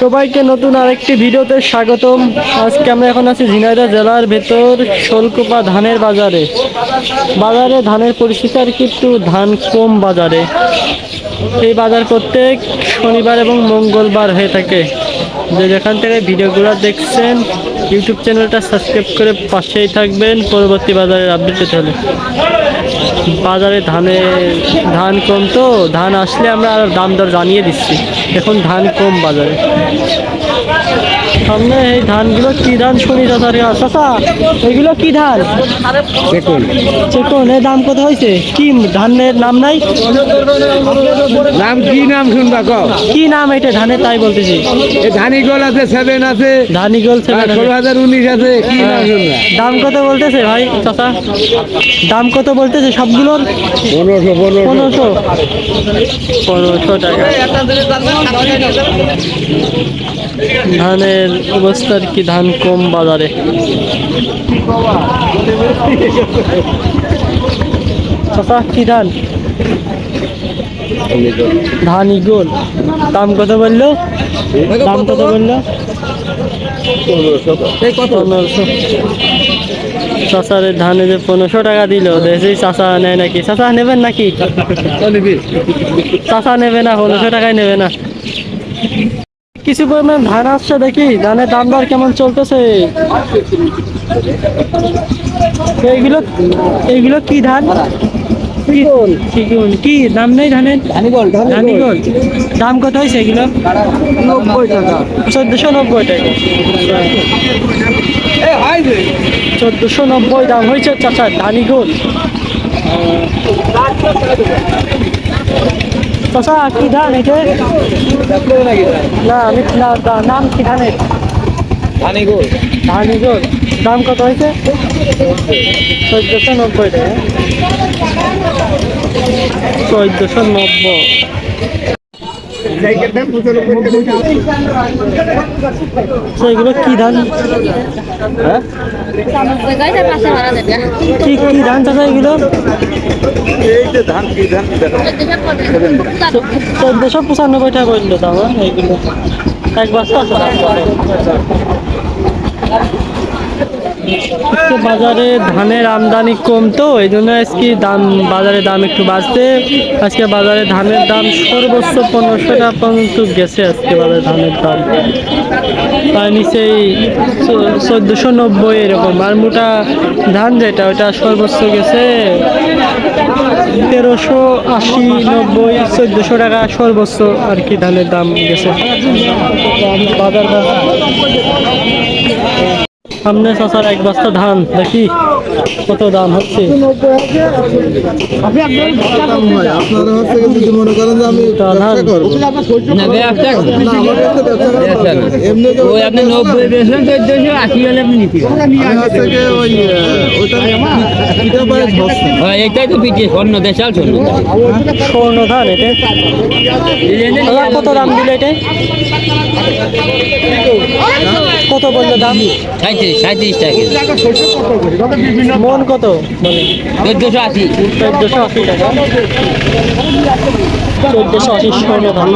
সবাইকে নতুন আরেকটি ভিডিওতে স্বাগতম। আজকে আমরা এখন আছি ঝিনাইদহ জেলার ভেতর শোলকোপা ধানের বাজারে। বাজারে ধানের পরিস্থিতি আর কি একটু ধান কম বাজারে। এই বাজার প্রত্যেক শনিবার এবং মঙ্গলবার হয়ে থাকে। যে যেখান থেকে ভিডিওগুলো দেখছেন, ইউটিউব চ্যানেলটা সাবস্ক্রাইব করে পাশেই থাকবেন। পরবর্তী বাজারের আপডেট হলে। বাজারে ধানে, ধান কম তো, ধান আসলে আমরা দাম দর জানিয়ে দিচ্ছি। এখন ধান কম বাজারে। সামনে এই ধানগুলো কি ধান শুনি চাচা এগুলো কি ধান? দেখুন চেকন এর দাম কত হয়েছে? কি ধানের নাম নাই? নাম কি নাম শুনবা ক? কি নাম এটা ধানের? তাই বলতেছি। এ ধানিগল আছে সেভেন আছে। ধানি গোল আর ষোলো হাজার উনিশ আছে কি নাম শুনবা? দাম কত বলতেছে ভাই চাচা? দাম কত বলতেছে সবগুলোর? পনেরোশো। পনেরোশো। পনেরোশো টাকা। ধানের অবস্থার কি ধান কম বাজারে? কি ধান? ধান ইগোল। দাম কত বলল? দাম কত বলল? পনেরোশো। চাষার ধানে যে পনেরোশো টাকা দিল দেখছি চাষা নেয় নাকি? চাষা নেবেন নাকি? চাষা নেবে না পনেরোশো টাকায় নেবে না। কিছু পরিমাণ ধান আসছে দেখি ধানের দাম দর কেমন চলতেছে? এইগুলো এইগুলো কি ধান? কি দাম নেই ধানের? ধানিগল দাম কত হয়েছে এগুলো? নব্বই টাকা। চোদ্দশো নব্বই টাকা। চোদ্দশো নব্বই দাম হয়েছে চাচা ধানিগোল চাচা কি ধান এটা না আমি না নাম কি ধানের? ধানিগল। ধানিগোল। দাম কত হয়েছে? চোদ্দশো নব্বই টাকা। চোদ্দশো নব্বই। এগুলো কি ধান? কি কি ধান চাষা এগুলো? চোদ্দশো পঁচানব্বই টাকা করল দাম হ্যাঁ, এক বস্তা আজকে বাজারে ধানের আমদানি কম তো এই জন্য আজকে দাম, বাজারে দাম একটু বাড়ছে। আজকে বাজারে ধানের দাম সর্বোচ্চ পনেরোশো টাকা পর্যন্ত গেছে আজকে বাজারে ধানের দাম। তার নিচেই চোদ্দোশো নব্বই এরকম। আর মোটা ধান যেটা, ওটা সর্বোচ্চ গেছে তেরোশো আশি নব্বই, চোদ্দোশো টাকা সর্বোচ্চ আর কি ধানের দাম গেছে। বাজার। সামনে চাষার এক বস্তা ধান দেখি কত দাম হচ্ছে। মনে তা হ্যাঁ, এইটাই তো পিছিয়ে স্বর্ণ দেশাল স্বর্ণ স্বর্ণ ধান এটা। কত দাম দিল এটা? কত বলল দাম? সাঁত্রিশ সাঁত্রিশ টাকা মন কত বলে? চোদ্দশো আশি। চোদ্দশো আশি টাকা। চোদ্দশো আশি স্বর্ণ ধান